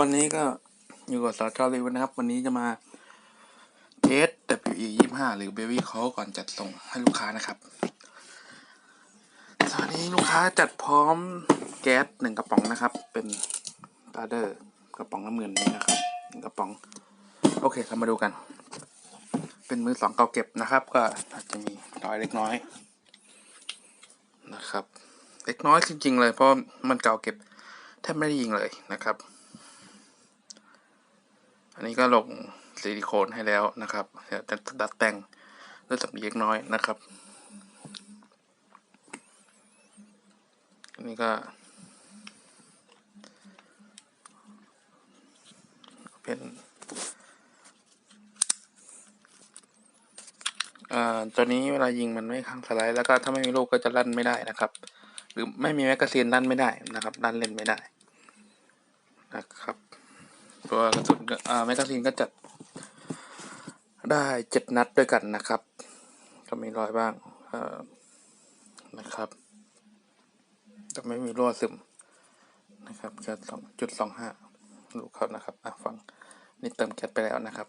วันนี้ก็อยู่กับสาวชาวลิวนะครับ วันนี้จะมาเทส WE ยี่ห้าหรือ Baby Call ก่อนจัดส่งให้ลูกค้านะครับตอนนี้ลูกค้าจัดพร้อมแก๊สหนึ่งกระป๋องนะครับ เป็นตาเดอร์กระป๋องน้ำเงินนี้นะครับหนึ่งกระป๋อง โอเคเรามาดูกัน เป็นมือสองเก่าเก็บนะครับ ก็อาจจะมีรอยเล็กน้อย นะครับ เล็กน้อยจริงๆเลยเพราะมันเก่าเก็บแทบไม่ได้ยิงเลยนะครับ อันนี้ก็ลงซิลิโคนให้แล้วนะครับเดี๋ยวจะดัดแต่งด้วยสำลีเล็กน้อยนะครับ อันนี้ก็เป็นอ่าตัวนี้เวลายิงมันไม่ค้างสไลด์แล้วก็ถ้าไม่มีลูกก็จะลั่นไม่ได้นะครับ หรือไม่มีแมกกาซีนลั่นไม่ได้นะครับลั่นเล่นไม่ได้นะครับ ตัวกระสุนอ่าแมกกาซีนก็จัดได้เจ็ดนัดด้วยกันนะครับ ก็มีรอยบ้างนะครับแต่ไม่มีรั่วซึมนะครับแค่สองจุดสองห้าลูกเขานะครับอะฟังนี่เติมแก๊สไปแล้วนะครับ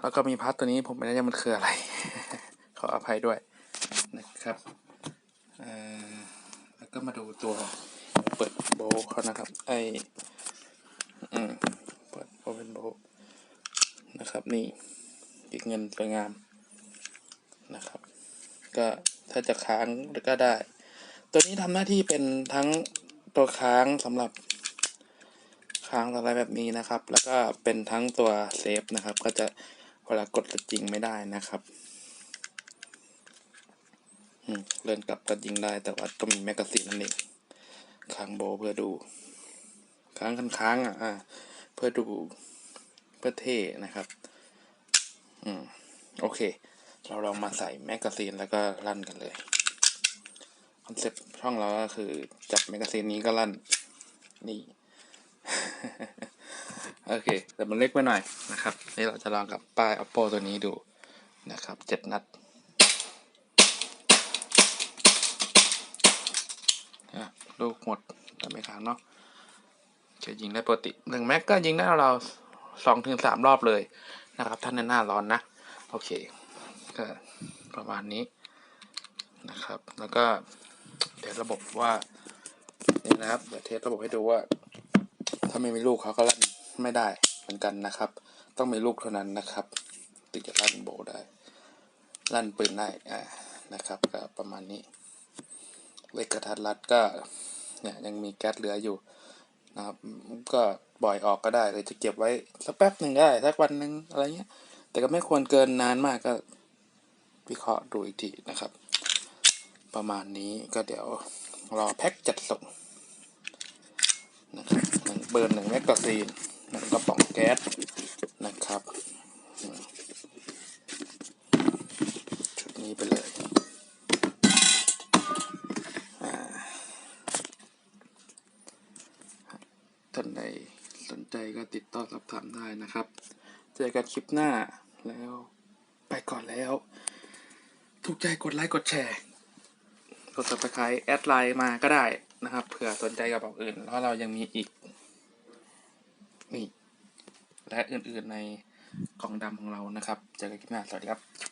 แล้วก็มีพาร์ทตัวนี้ผมไม่แน่ใจมันคืออะไร ขออภัยด้วยนะครับอ่อแล้วก็มาดูตัวเปิดโบว์เขานะครับ ไอ อืมเปิดโอเพนโบนะครับ นี่อีกเงินสวยงามนะครับ ก็ถ้าจะค้างก็ได้ ตัวนี้ทำหน้าที่เป็นทั้งตัวค้างสำหรับค้างอะไรแบบนี้นะครับ แล้วก็เป็นทั้งตัวเซฟนะครับ ก็จะเวลากดจะจริงไม่ได้นะครับอืมเลื่อนกลับก็ยิงได้แต่ว่าต้องมีแมกกาซีนนั่นเองค้างโบเพื่อดู ค้างคันค้างอะอ่าเพื่อดูเพื่อเท่นะครับ อืม โอเค เราลองมาใส่แมกกาซีนแล้วก็ลั่นกันเลย คอนเซ็ปต์ช่องเราก็คือ จับแมกกาซีนนี้ก็ลั่น นี่ โอเค แต่มันเล็กไปหน่อยนะครับ นี่เราจะลองกับป้าย oppo ตัวนี้ดูนะครับเจ็ดนัดอะลูกหมดแต่ไม่ค้างเนาะ จะยิงได้ปกติหนึ่งแม็กก็ยิงได้เราสองถึงสามรอบเลยนะครับท่านในหน้าร้อนนะ โอเค ก็ประมาณนี้นะครับ แล้วก็เทสระบบว่านี่นะครับเดี๋ยวเทสระบบให้ดูว่า ถ้าไม่มีลูกเขาก็ลั่นไม่ได้เหมือนกันนะครับ ต้องมีลูกเท่านั้นนะครับถึงจะลั่นโบได้ ลั่นปืนได้อ่านะครับก็ประมาณนี้เลขกระทัดรัดก็เนี่ยยังมีแก๊สเหลืออยู่ นะครับ ก็ปล่อยออกก็ได้หรือจะเก็บไว้สักแป๊บหนึ่งได้สักวันหนึ่งอะไรเงี้ย แต่ก็ไม่ควรเกินนานมากก็วิเคราะห์ดูอีกทีนะครับ ประมาณนี้ก็เดี๋ยวรอแพ็คจัดส่งนะครับหนึ่งเบอร์หนึ่งแมกกาซีนหนึ่งกระป๋องแก๊ส ก็ติดต่อสอบถามได้นะครับ เจอกันคลิปหน้าแล้วไปก่อนแล้ว ถูกใจกดไลค์กดแชร์กด subscribe แอดไลน์มาก็ได้นะครับเผื่อสนใจกับบอกอื่น แล้วเรายังมีอีกนี่และอื่นๆในกล่องดำของเรานะครับ เจอกันคลิปหน้า สวัสดีครับ